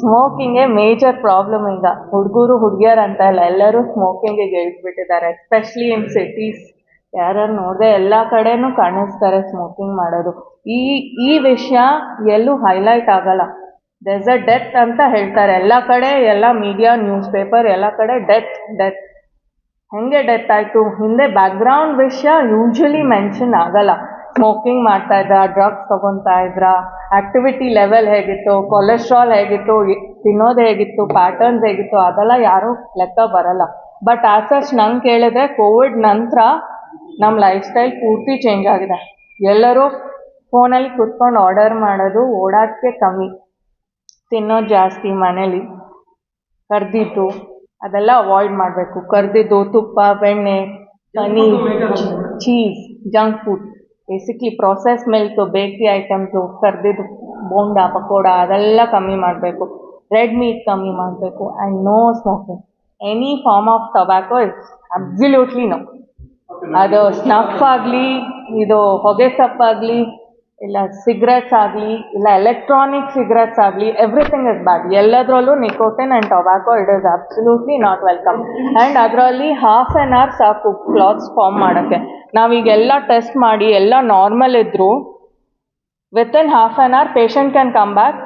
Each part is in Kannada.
ಸ್ಮೋಕಿಂಗೇ ಮೇಜರ್ ಪ್ರಾಬ್ಲಮ್ ಈಗ. ಹುಡುಗರು ಹುಡುಗಿಯರು ಅಂತ ಇಲ್ಲ ಎಲ್ಲರೂ ಸ್ಮೋಕಿಂಗಿಗೆ ಇಳಿದ್ಬಿಟ್ಟಿದ್ದಾರೆ ಎಸ್ಪೆಷಲಿ ಇನ್ ಸಿಟೀಸ್ ಯಾರ್ಯಾರು ನೋಡಿದೆ ಎಲ್ಲ ಕಡೆನೂ ಕಾಣಿಸ್ತಾರೆ ಸ್ಮೋಕಿಂಗ್ ಮಾಡೋದು. ಈ ಈ ವಿಷಯ ಎಲ್ಲೂ ಹೈಲೈಟ್ ಆಗಲ್ಲ. ದೆಸ್ ಅ ಡೆತ್ ಅಂತ ಹೇಳ್ತಾರೆ. ಎಲ್ಲ ಕಡೆ ಎಲ್ಲ ಮೀಡಿಯಾ ನ್ಯೂಸ್ ಪೇಪರ್ ಎಲ್ಲ ಕಡೆ ಡೆತ್ ಡೆತ್ ಹೆಂಗೆ ಡೆತ್ ಆಯಿತು? ಹಿಂದೆ ಬ್ಯಾಕ್ಗ್ರೌಂಡ್ ವಿಷಯ ಯೂಶ್ವಲಿ ಮೆನ್ಷನ್ ಆಗಲ್ಲ. ಸ್ಮೋಕಿಂಗ್ ಮಾಡ್ತಾ ಇದ್ರ ಡ್ರಗ್ಸ್ ತಗೊತಾ ಇದ್ರ ಆಕ್ಟಿವಿಟಿ ಲೆವೆಲ್ ಹೇಗಿತ್ತು ಕೊಲೆಸ್ಟ್ರಾಲ್ ಹೇಗಿತ್ತು ತಿನ್ನೋದು ಹೇಗಿತ್ತು ಪ್ಯಾಟರ್ನ್ಸ್ ಹೇಗಿತ್ತು, ಅದೆಲ್ಲ ಯಾರೂ ಲೆಕ್ಕ ಬರಲ್ಲ. ಬಟ್ ಆಸ್ ಸಚ್ ನಂಗೆ ಕೇಳಿದ್ರೆ ಕೋವಿಡ್ ನಂತರ ನಮ್ಮ ಲೈಫ್ ಸ್ಟೈಲ್ ಪೂರ್ತಿ ಚೇಂಜ್ ಆಗಿದೆ. ಎಲ್ಲರೂ ಫೋನಲ್ಲಿ ಕುತ್ಕೊಂಡು ಆರ್ಡರ್ ಮಾಡೋದು ಓಡಾಡೋಕ್ಕೆ ಕಮ್ಮಿ. ತಿನ್ನೋದು ಜಾಸ್ತಿ, ಮನೇಲಿ ಕರೆದಿದ್ದು, ಅದೆಲ್ಲ ಅವಾಯ್ಡ್ ಮಾಡಬೇಕು. ಕರ್ದಿದ್ದು ತುಪ್ಪ, ಬೆಣ್ಣೆ paneer cheese junk food basically process milk bakery items ಕರ್ದಿದ್ದು bonda pakoda ಅದೆಲ್ಲ ಕಮ್ಮಿ ಮಾಡಬೇಕು. ರೆಡ್ ಮೀಟ್ ಕಮ್ಮಿ ಮಾಡಬೇಕು and no smoking any form of tobacco is absolutely no ಅದು ಸ್ನಫ್ ಆಗಲಿ ಇದು ಹೊಗೆ ಸೊಪ್ಪಾಗಲಿ ಇಲ್ಲ ಸಿಗರೆಟ್ಸ್ ಆಗಲಿ, ಇಲ್ಲ ಎಲೆಕ್ಟ್ರಾನಿಕ್ ಸಿಗರೆಟ್ಸ್ ಆಗಲಿ ಎವ್ರಿಥಿಂಗ್ ಇಸ್ ಬ್ಯಾಡ್ ಎಲ್ಲದರಲ್ಲೂ nicotine and tobacco it is absolutely not welcome and ಅದರಲ್ಲಿ ಹಾಫ್ ಆ್ಯನ್ ಅವರ್ ಸಾಕು ಕ್ಲಾತ್ಸ್ ಫಾರ್ಮ್ ಮಾಡೋಕ್ಕೆ. ನಾವೀಗೆಲ್ಲ ಟೆಸ್ಟ್ ಮಾಡಿ, ಎಲ್ಲ ನಾರ್ಮಲ್ ಇದ್ದರೂ in half an hour patient can come back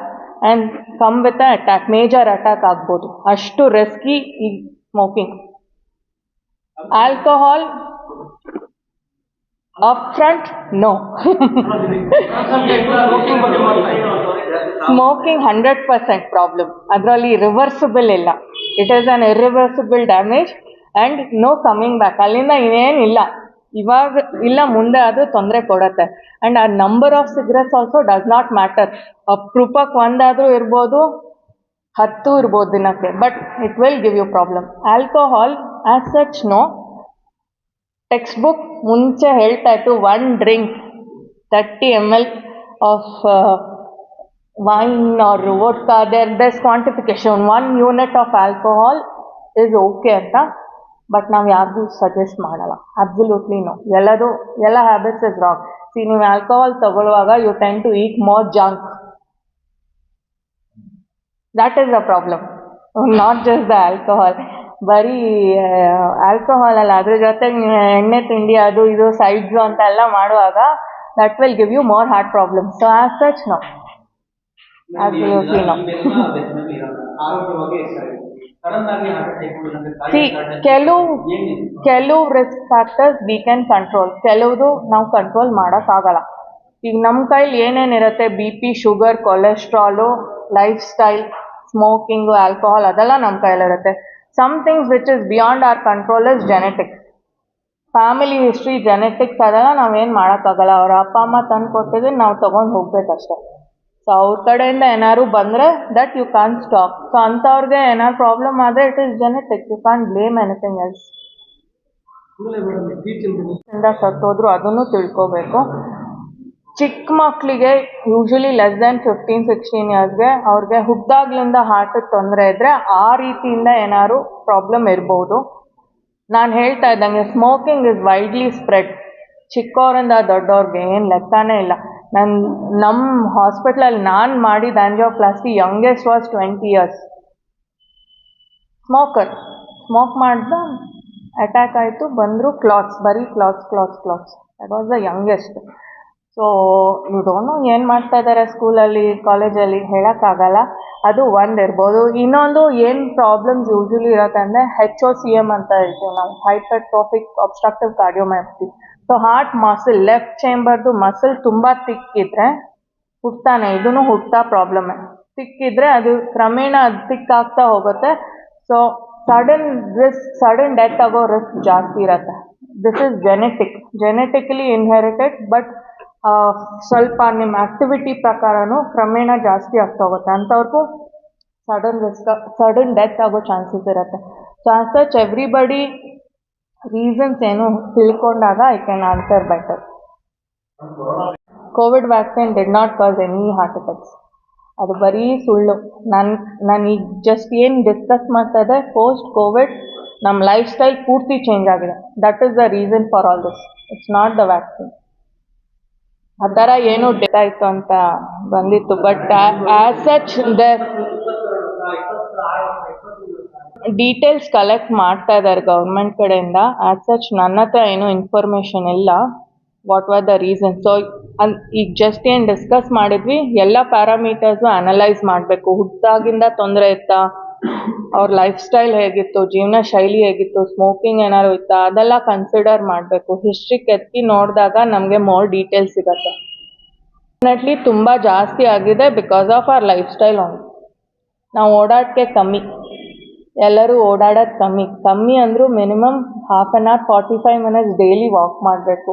and come with attack major attack ಆಗ್ಬೋದು. ಅಷ್ಟು ರಿಸ್ಕಿ ಈ smoking alcohol up front no smoking hundred percent problem ಅದರಲ್ಲಿ ರಿವರ್ಸಿಬಲ್ ಇಲ್ಲ. It is an irreversible damage and no coming back ಅಲ್ಲಿಂದ ಇನ್ನೇನಿಲ್ಲ ಇವಾಗ ಇಲ್ಲ, ಮುಂದೆ ಅದು ತೊಂದರೆ ಕೊಡತ್ತೆ. And a number of cigarettes also does not matter ಅಪ್ರೂಪಕ್ಕೆ ಒಂದಾದರೂ ಇರ್ಬೋದು, ಹತ್ತು ಇರ್ಬೋದು ದಿನಕ್ಕೆ. But it will give you problem alcohol as such no textbook ಮುಂಚೆ ಹೇಳ್ತಾ ಇತ್ತು one drink thirty M L of wine or vodka there thus quantification one unit of alcohol is okay ಅಂತ ಬಟ್ ನಾವು ಯಾರಿಗೂ ಸಜೆಸ್ಟ್ ಮಾಡಲ್ಲ. ಅಬ್ಸಲ್ಯೂಟ್ಲಿ ನೋ ಎಲ್ಲದು, ಎಲ್ಲ ಹ್ಯಾಬಿಟ್ಸ್ ಇಸ್ ರಾಂಗ್ ಸಿ ನೀವು ಆಲ್ಕೋಹಾಲ್ ತಗೊಳ್ಳುವಾಗ you ten to eat more junk that is the problem not just the alcohol ಬರೀ ಆಲ್ಕೋಹಾಲ್ ಅಲ್ಲ ಅದ್ರ ಜೊತೆಗೆ ನೀವು ಎಣ್ಣೆ ತಿಂಡಿ ಅದು ಇದು ಸೈಡ್ಸು ಅಂತ ಎಲ್ಲ ಮಾಡುವಾಗ that will give you more heart problem so as such no no see ಕೆಲವು ಕೆಲವು risk factors we can control ಕೆಲವುದು ನಾವು ಕಂಟ್ರೋಲ್ ಮಾಡೋಕ್ಕಾಗಲ್ಲ. ಈಗ ನಮ್ಮ ಕೈಲಿ ಏನೇನಿರುತ್ತೆ B P sugar cholesterol lifestyle smoking alcohol ಅದೆಲ್ಲ ನಮ್ಮ ಕೈಲಿರುತ್ತೆ some things which is beyond our control is genetics. Family history genetics ಅದೆಲ್ಲ ನಾವೇನು ಮಾಡೋಕ್ಕಾಗಲ್ಲ. ಅವ್ರ ಅಪ್ಪ ಅಮ್ಮ ತಂದು ಕೊಟ್ಟಿದ್ರೆ ನಾವು ತೊಗೊಂಡು ಹೋಗ್ಬೇಕಷ್ಟೆ. ಸೊ ಅವ್ರ ಕಡೆಯಿಂದ ಏನಾದ್ರು ಬಂದರೆ that you can stop so ಅಂಥವ್ರಿಗೆ ಏನಾದ್ರು ಪ್ರಾಬ್ಲಮ್ ಆದರೆ it is genetic you can blame anything else ಸತ್ತೋದ್ರು ಅದನ್ನು ತಿಳ್ಕೊಬೇಕು. ಚಿಕ್ಕ ಮಕ್ಕಳಿಗೆ usually less than fifteen sixteen ಇಯರ್ಸ್ಗೆ ಅವ್ರಿಗೆ ಹುಟ್ಟಿದಾಗ್ಲಿಂದ ಹಾರ್ಟಿಗೆ ತೊಂದರೆ ಇದ್ದರೆ ಆ ರೀತಿಯಿಂದ ಏನಾದ್ರು ಪ್ರಾಬ್ಲಮ್ ಇರ್ಬೋದು. ನಾನು ಹೇಳ್ತಾ ಇದ್ದಂಗೆ ಸ್ಮೋಕಿಂಗ್ ಇಸ್ ವೈಡ್ಲಿ ಸ್ಪ್ರೆಡ್ ಚಿಕ್ಕವರಿಂದ ದೊಡ್ಡವ್ರಿಗೆ ಏನು ಲೆಕ್ಕನೇ ಇಲ್ಲ. ನನ್ನ ನಮ್ಮ ಹಾಸ್ಪಿಟ್ಲಲ್ಲಿ ನಾನು ಮಾಡಿದ angioplasty youngest was twenty years smoker smoke ಮಾಡ್ದ ಅಟ್ಯಾಕ್ ಆಯಿತು, ಬಂದರು ಕ್ಲಾತ್ಸ್ ಬರೀ clots clots clots that was the youngest so you don't know ಏನು ಮಾಡ್ತಾ ಇದ್ದಾರೆ ಸ್ಕೂಲಲ್ಲಿ ಕಾಲೇಜಲ್ಲಿ ಹೇಳೋಕ್ಕಾಗಲ್ಲ. ಅದು ಒಂದು ಇರ್ಬೋದು. ಇನ್ನೊಂದು ಏನು ಪ್ರಾಬ್ಲಮ್ಸ್ ಯೂಶ್ವಲಿ ಇರುತ್ತೆ ಅಂದರೆ ಹೆಚ್ ಓ ಸಿ ಎಂ ಅಂತ ಹೇಳ್ತೀವಿ ನಾವು. Hypertrophic obstructive cardiomyopathy so heart muscle left ಚೇಂಬರ್ದು muscle ತುಂಬ ತಿಕ್ಕಿದ್ರೆ ಹುಟ್ತಾನೆ. ಇದೂ ಹುಟ್ತಾ ಪ್ರಾಬ್ಲಮ್ಮೆ ತಿಕ್ಕಿದ್ರೆ ಅದು ಕ್ರಮೇಣ ಅದು ತಿಕ್ಕಾಗ್ತಾ ಹೋಗುತ್ತೆ. So sudden risk sudden death ಆಗೋ ರಿಸ್ಕ್ ಜಾಸ್ತಿ ಇರುತ್ತೆ. This is genetic genetically inherited but ಸ್ವಲ್ಪ ನಿಮ್ಮ ಆಕ್ಟಿವಿಟಿ ಪ್ರಕಾರನೂ ಕ್ರಮೇಣ ಜಾಸ್ತಿ ಆಗ್ತಾ ಹೋಗುತ್ತೆ. ಅಂಥವ್ರಿಗೂ ಸಡನ್ ರಿಸ್ಕ್ ಸಡನ್ ಡೆತ್ ಆಗೋ ಚಾನ್ಸಸ್ ಇರುತ್ತೆ. So as such everybody reasons ಏನು ತಿಳ್ಕೊಂಡಾಗ I can answer better COVID vaccine did not cause any heart attacks ಅದು ಬರೀ ಸುಳ್ಳು. ನಾನು ನಾನು ಈಗ ಜಸ್ಟ್ ಏನು ಡಿಸ್ಕಸ್ ಮಾಡ್ತಾ ಇದೆ ಪೋಸ್ಟ್ ಕೋವಿಡ್ ನಮ್ಮ ಲೈಫ್ ಸ್ಟೈಲ್ ಪೂರ್ತಿ ಚೇಂಜ್ ಆಗಿದೆ. That is the reason for all this it's not the vaccine ಆ ಥರ ಏನು ಡೆತ್ ಆಯಿತು ಅಂತ ಬಂದಿತ್ತು. ಬಟ್ ಸಚ್ ಡೀಟೇಲ್ಸ್ ಕಲೆಕ್ಟ್ ಮಾಡ್ತಾ ಇದ್ದಾರೆ ಗೌರ್ಮೆಂಟ್ ಕಡೆಯಿಂದ. ಆಸ್ ಸಚ್ ನನ್ನ ಹತ್ರ ಏನು ಇನ್ಫಾರ್ಮೇಶನ್ ಇಲ್ಲ. What were the reason so ಅನ್, ಈಗ ಜಸ್ಟ್ ಏನ್ ಡಿಸ್ಕಸ್ ಮಾಡಿದ್ವಿ, ಎಲ್ಲ ಪ್ಯಾರಾಮೀಟರ್ಸ್ ಅನಲೈಸ್ ಮಾಡಬೇಕು. ಹುಟ್ಟಾಗಿಂದ ತೊಂದರೆ ಇತ್ತಾ? ಅವ್ರ ಲೈಫ್ ಸ್ಟೈಲ್ ಹೇಗಿತ್ತು, ಜೀವನ ಶೈಲಿ ಹೇಗಿತ್ತು ಸ್ಮೋಕಿಂಗ್ ಏನಾದ್ರು ಇತ್ತಾ, ಅದೆಲ್ಲ ಕನ್ಸಿಡರ್ ಮಾಡಬೇಕು. ಹಿಸ್ಟ್ರಿ ಕೆತ್ತಿ ನೋಡಿದಾಗ ನಮಗೆ ಮೋರ್ ಡೀಟೇಲ್ಸ್ ಸಿಗತ್ತೆ. ಡೆಫಿನೆಟ್ಲಿ ತುಂಬ ಜಾಸ್ತಿ ಆಗಿದೆ because of our lifestyle ಒಂದು ನಾವು ಓಡಾಡಕ್ಕೆ ಕಮ್ಮಿ. ಎಲ್ಲರೂ ಓಡಾಡೋದು ಕಮ್ಮಿ. ಕಮ್ಮಿ ಅಂದರೂ minimum half an hour forty five minutes daily walk ಮಾಡಬೇಕು.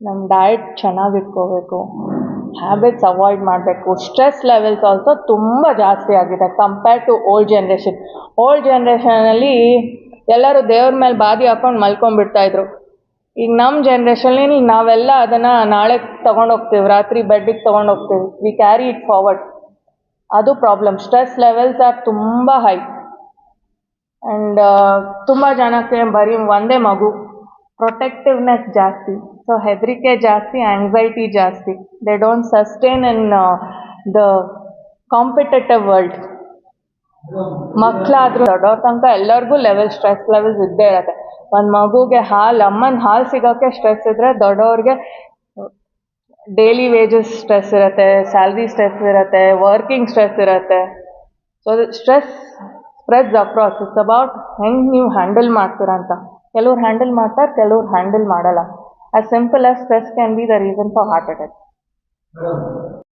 ನಮ್ಮ ಡಯಟ್ ಚೆನ್ನಾಗಿ ಇಟ್ಕೋಬೇಕು. ಹ್ಯಾಬಿಟ್ಸ್ ಅವಾಯ್ಡ್ ಮಾಡಬೇಕು. ಸ್ಟ್ರೆಸ್ ಲೆವೆಲ್ಸ್ ಆಲ್ಸೋ ತುಂಬ ಜಾಸ್ತಿ ಆಗಿದೆ compare to old generation old ಜನ್ರೇಷನಲ್ಲಿ ಎಲ್ಲರೂ ದೇವ್ರ ಮೇಲೆ ಬಾದಿ ಹಾಕೊಂಡು ಮಲ್ಕೊಂಡ್ಬಿಡ್ತಾಯಿದ್ರು ಈಗ ನಮ್ಮ ಜನ್ರೇಷನಲ್ಲಿ ನಾವೆಲ್ಲ ಅದನ್ನು ನಾಳೆ ತೊಗೊಂಡು ಹೋಗ್ತೀವಿ ರಾತ್ರಿ ಬೆಡ್ಡಿಗೆ ತೊಗೊಂಡು ಹೋಗ್ತೀವಿ ವಿ ಕ್ಯಾರಿ ಇಟ್ ಫಾರ್ವರ್ಡ್ ಅದು ಪ್ರಾಬ್ಲಮ್ ಸ್ಟ್ರೆಸ್ ಲೆವೆಲ್ಸ್ ಆರ್ ತುಂಬ ಹೈ ಆ್ಯಂಡ್ ತುಂಬ ಜನಕ್ಕೆ ಬರೀ ಒಂದೇ ಮಗು. ಪ್ರೊಟೆಕ್ಟಿವ್ನೆಸ್ ಜಾಸ್ತಿ. ಸೊ ಹೆದರಿಕೆ ಜಾಸ್ತಿ ಆ್ಯಂಗ್ಸೈಟಿ ಜಾಸ್ತಿ. They don't sustain in the competitive world ಮಕ್ಕಳಾದ್ರೂ ದೊಡ್ಡವ್ರ ತನಕ ಎಲ್ಲರಿಗೂ ಲೆವೆಲ್ ಸ್ಟ್ರೆಸ್ ಲೆವೆಲ್ಸ್ ಇದ್ದೇ ಇರತ್ತೆ. ಒಂದು ಮಗುಗೆ ಹಾಲು, ಅಮ್ಮನ ಹಾಲು ಸಿಗೋಕ್ಕೆ ಸ್ಟ್ರೆಸ್ ಇದ್ರೆ ದೊಡ್ಡವ್ರಿಗೆ ಡೈಲಿ ವೇಜಸ್ ಸ್ಟ್ರೆಸ್ ಇರುತ್ತೆ ಸ್ಯಾಲ್ರಿ ಸ್ಟ್ರೆಸ್ ಇರುತ್ತೆ ವರ್ಕಿಂಗ್ ಸ್ಟ್ರೆಸ್ ಇರುತ್ತೆ. So stress spreads across it's about ಹೆಂಗೆ ನೀವು ಹ್ಯಾಂಡಲ್ ಮಾಡ್ತೀರಾ ಅಂತ. ಕೆಲವ್ರು ಹ್ಯಾಂಡಲ್ ಮಾಡ್ತಾರೆ, ಕೆಲವ್ರು ಹ್ಯಾಂಡಲ್ ಮಾಡಲ್ಲ. As simple as stress can be the reason for heart attacks.